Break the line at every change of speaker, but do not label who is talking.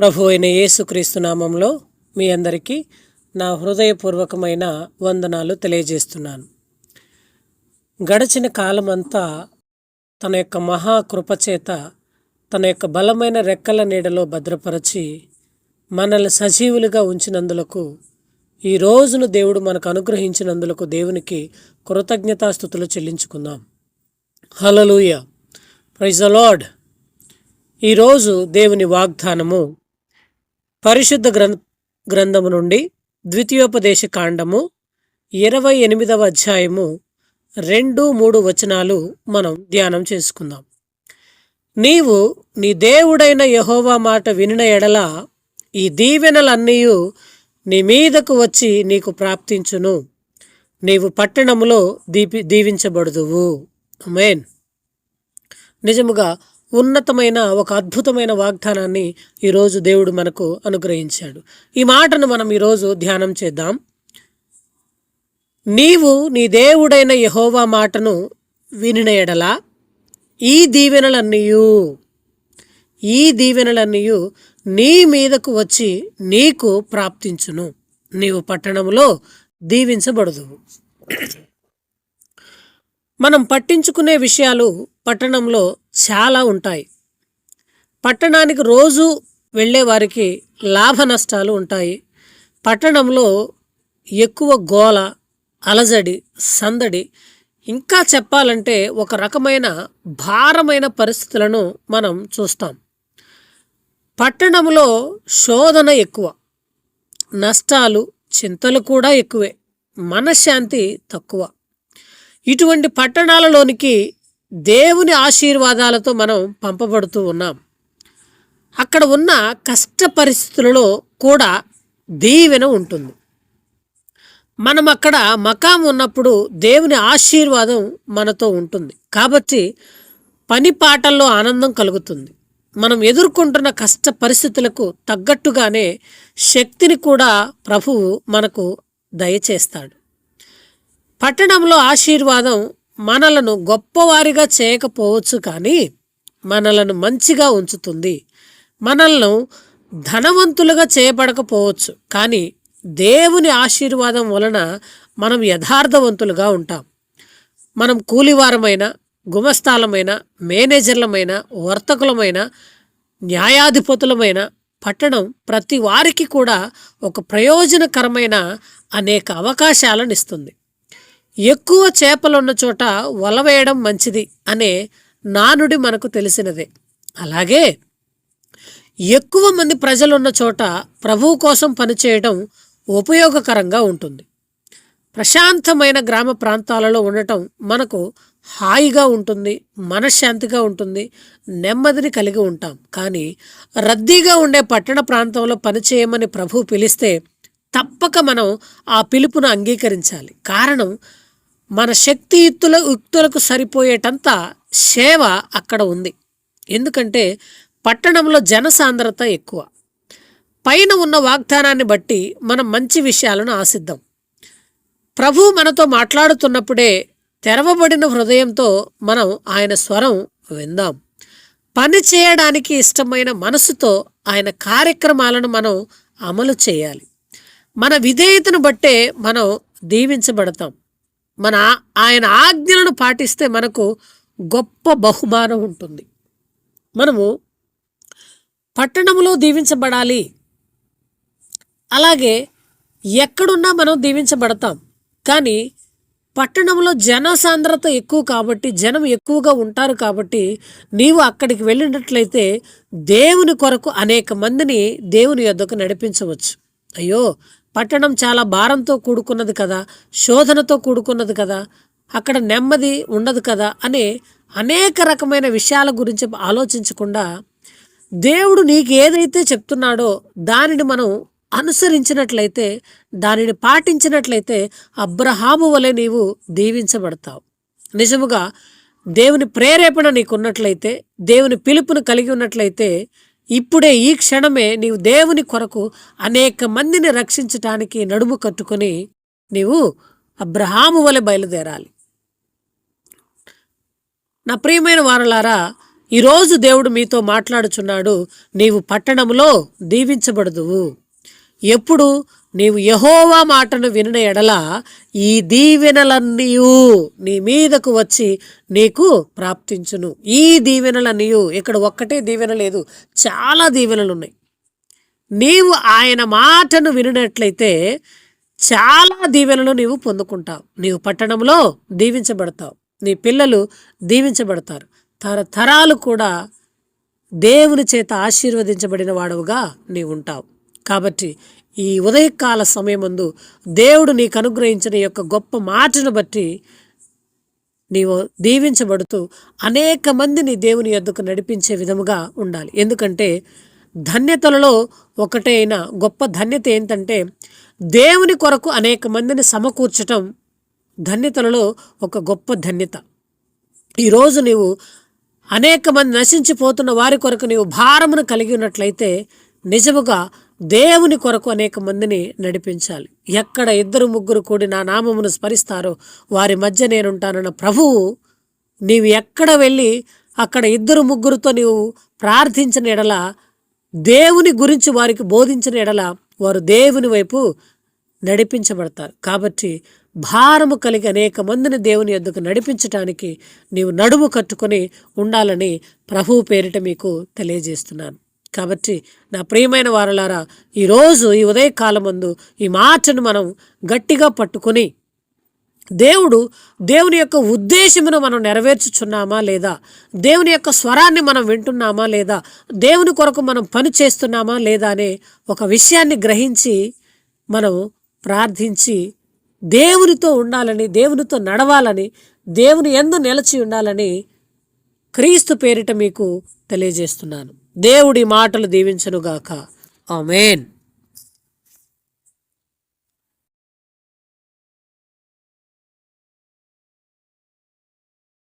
ప్రభు అయిన యేసుక్రీస్తు నామంలో మీ అందరికీ నా హృదయపూర్వకమైన వందనాలు తెలియజేస్తున్నాను. గడిచిన కాలమంతా తన యొక్క మహాకృపచేత తన యొక్క బలమైన రెక్కల నీడలో భద్రపరచి మనల్ని సజీవులుగా ఉంచినందులకు ఈ రోజును దేవుడు మనకు అనుగ్రహించినందులకు దేవునికి కృతజ్ఞతాస్థుతులు చెల్లించుకుందాం. హలలుయ ప్రైజ్ లార్డ్. ఈరోజు దేవుని వాగ్దానము పరిశుద్ధ గ్రం గ్రంథము నుండి ద్వితీయోపదేశ కాండము ఇరవై ఎనిమిదవ అధ్యాయము రెండు మూడు వచనాలు మనం ధ్యానం చేసుకుందాం. నీవు నీ దేవుడైన యహోవా మాట వినిన ఎడల ఈ దీవెనలన్నీయు నీ మీదకు వచ్చి నీకు ప్రాప్తించును. నీవు పట్టణములో దీపి దీవించబడుదువు. మెయిన్ నిజముగా ఉన్నతమైన ఒక అద్భుతమైన వాగ్దానాన్ని ఈరోజు దేవుడు మనకు అనుగ్రహించాడు. ఈ మాటను మనం ఈరోజు ధ్యానం చేద్దాం. నీవు నీ దేవుడైన యహోవా మాటను వినిన ఎడల ఈ దీవెనలన్నీయు ఈ దీవెనలన్నీయు నీ మీదకు వచ్చి నీకు ప్రాప్తించును. నీవు పట్టణంలో దీవించబడదు మనం పట్టించుకునే విషయాలు పట్టణంలో చాలా ఉంటాయి. పట్టణానికి రోజు వెళ్ళేవారికి లాభ నష్టాలు ఉంటాయి. పట్టణంలో ఎక్కువ గోల అలజడి సందడి ఇంకా చెప్పాలంటే ఒక రకమైన భారమైన పరిస్థితులను మనం చూస్తాం. పట్టణంలో శోధన ఎక్కువ నష్టాలు చింతలు కూడా ఎక్కువే మనశ్శాంతి తక్కువ. ఇటువంటి పట్టణాలలోనికి దేవుని ఆశీర్వాదాలతో మనం పంపబడుతూ ఉన్నాం. అక్కడ ఉన్న కష్ట పరిస్థితులలో కూడా దీవెన ఉంటుంది. మనం అక్కడ మకాం ఉన్నప్పుడు దేవుని ఆశీర్వాదం మనతో ఉంటుంది. కాబట్టి పని పాటల్లో ఆనందం కలుగుతుంది. మనం ఎదుర్కొంటున్న కష్ట పరిస్థితులకు తగ్గట్టుగానే శక్తిని కూడా ప్రభువు మనకు దయచేస్తాడు. పట్టణంలో ఆశీర్వాదం మనలను గొప్పవారిగా చేయకపోవచ్చు కానీ మనలను మంచిగా ఉంచుతుంది. మనల్ని ధనవంతులుగా చేయబడకపోవచ్చు కానీ దేవుని ఆశీర్వాదం వలన మనం యథార్థవంతులుగా ఉంటాం. మనం కూలివారమైన గుమస్థాలమైన మేనేజర్లమైన వర్తకులమైన న్యాయాధిపతులమైన పట్టణం ప్రతి వారికి కూడా ఒక ప్రయోజనకరమైన అనేక అవకాశాలను ఇస్తుంది. ఎక్కువ చేపలున్న చోట వల వేయడం మంచిది అనే నానుడి మనకు తెలిసినదే. అలాగే ఎక్కువ మంది ప్రజలున్న చోట ప్రభువు కోసం పనిచేయడం ఉపయోగకరంగా ఉంటుంది. ప్రశాంతమైన గ్రామ ప్రాంతాలలో ఉండటం మనకు హాయిగా ఉంటుంది మనశ్శాంతిగా ఉంటుంది నెమ్మదిని కలిగి ఉంటాం. కానీ రద్దీగా ఉండే పట్టణ ప్రాంతంలో పనిచేయమని ప్రభు పిలిస్తే తప్పక మనం ఆ పిలుపును అంగీకరించాలి. కారణం మన శక్తియుక్తుల యుక్తులకు సరిపోయేటంత సేవ అక్కడ ఉంది. ఎందుకంటే పట్టణంలో జనసాంద్రత ఎక్కువ. పైన ఉన్న వాగ్దానాన్ని బట్టి మనం మంచి విషయాలను ఆశిద్దాం. ప్రభు మనతో మాట్లాడుతున్నప్పుడే తెరవబడిన హృదయంతో మనం ఆయన స్వరం విందాం. పని చేయడానికి ఇష్టమైన మనసుతో ఆయన కార్యక్రమాలను మనం అమలు చేయాలి. మన విధేయతను బట్టే మనం దీవించబడతాం. మన ఆయన ఆజ్ఞలను పాటిస్తే మనకు గొప్ప బహుమానం ఉంటుంది. మనము పట్టణంలో దీవించబడాలి. అలాగే ఎక్కడున్నా మనం దీవించబడతాం. కానీ పట్టణంలో జనసాంద్రత ఎక్కువ కాబట్టి జనం ఎక్కువగా ఉంటారు కాబట్టి నీవు అక్కడికి వెళ్ళినట్లయితే దేవుని కొరకు అనేక మందిని దేవుని యొద్దకు నడిపించవచ్చు. అయ్యో పట్టణం చాలా భారంతో కూడుకున్నది కదా శోధనతో కూడుకున్నది కదా అక్కడ నెమ్మది ఉండదు కదా అనే అనేక రకమైన విషయాల గురించి ఆలోచించకుండా దేవుడు నీకు ఏదైతే చెప్తున్నాడో దానిని మనం అనుసరించినట్లయితే దానిని పాటించినట్లయితే అబ్రహాము వలె నీవు దీవించబడతావు. నిజముగా దేవుని ప్రేరేపణ నీకున్నట్లయితే దేవుని పిలుపును కలిగి ఉన్నట్లయితే ఇప్పుడే ఈ క్షణమే నీవు దేవుని కొరకు అనేక మందిని రక్షించటానికి నడుము కట్టుకొని నీవు అబ్రహాము వలె బయలుదేరాలి. నా ప్రియమైన వారలారా ఈరోజు దేవుడు మీతో మాట్లాడుచున్నాడు నీవు పట్టణములో దీవించబడదువు. ఎప్పుడు నీవు యహోవా మాటను వినిన ఎడల ఈ దీవెనలన్నీయు నీ మీదకు వచ్చి నీకు ప్రాప్తించును. ఈ దీవెనలన్నీయు ఇక్కడ ఒక్కటే దీవెన లేదు చాలా దీవెనలు ఉన్నాయి నీవు ఆయన మాటను వినినట్లయితే చాలా దీవెనలు నీవు పొందుకుంటావు. నీవు పట్టణంలో దీవించబడతావు. నీ పిల్లలు దీవించబడతారు. తరతరాలు కూడా దేవుని చేత ఆశీర్వదించబడిన వాడవుగా నీవు ఉంటావు కాబట్టి ఈ ఉదయకాల సమయమందు దేవుడు నీకు అనుగ్రహించిన యొక్క గొప్ప మాటను బట్టి నీవు దీవించబడుతూ అనేక మందిని దేవుని యొద్దకు నడిపించే విధముగా ఉండాలి. ఎందుకంటే ధన్యతలలో ఒకటే అయిన గొప్ప ధన్యత ఏంటంటే దేవుని కొరకు అనేక మందిని సమకూర్చటం ధన్యతలలో ఒక గొప్ప ధన్యత. ఈరోజు నీవు అనేక మంది నశించిపోతున్న వారి కొరకు నీవు భారమును కలిగి ఉన్నట్లయితే నిజముగా దేవుని కొరకు అనేక మందిని నడిపించాలి. ఎక్కడ ఇద్దరు ముగ్గురు కూడి నా నామమును స్మరిస్తారో వారి మధ్య నేనుంటానన్న ప్రభువు నీవు ఎక్కడ వెళ్ళి అక్కడ ఇద్దరు ముగ్గురుతో నీవు ప్రార్థించిన ఎడల దేవుని గురించి వారికి బోధించిన ఎడల వారు దేవుని వైపు నడిపించబడతారు. కాబట్టి భారము కలిగి అనేక మందిని దేవుని యొద్దకు నడిపించటానికి నీవు నడుము కట్టుకొని ఉండాలని ప్రభువు పేరిట మీకు తెలియజేస్తున్నాను. కాబట్టి నా ప్రియమైన వారలారా ఈరోజు ఈ ఉదయకాలమందు ఈ మాటను మనం గట్టిగా పట్టుకొని దేవుడు దేవుని యొక్క ఉద్దేశమును మనం నెరవేర్చుచున్నామా లేదా? దేవుని యొక్క స్వరాన్ని మనం వింటున్నామా లేదా? దేవుని కొరకు మనం పని చేస్తున్నామా లేదా అనే ఒక విషయాన్ని గ్రహించి మనం ప్రార్థించి దేవునితో ఉండాలని దేవునితో నడవాలని దేవుని ఎందు నిలచి ఉండాలని క్రీస్తు పేరిట మీకు తెలియజేస్తున్నాను. దేవుడి మాటలు దీవించనుగాక. ఆమెన్.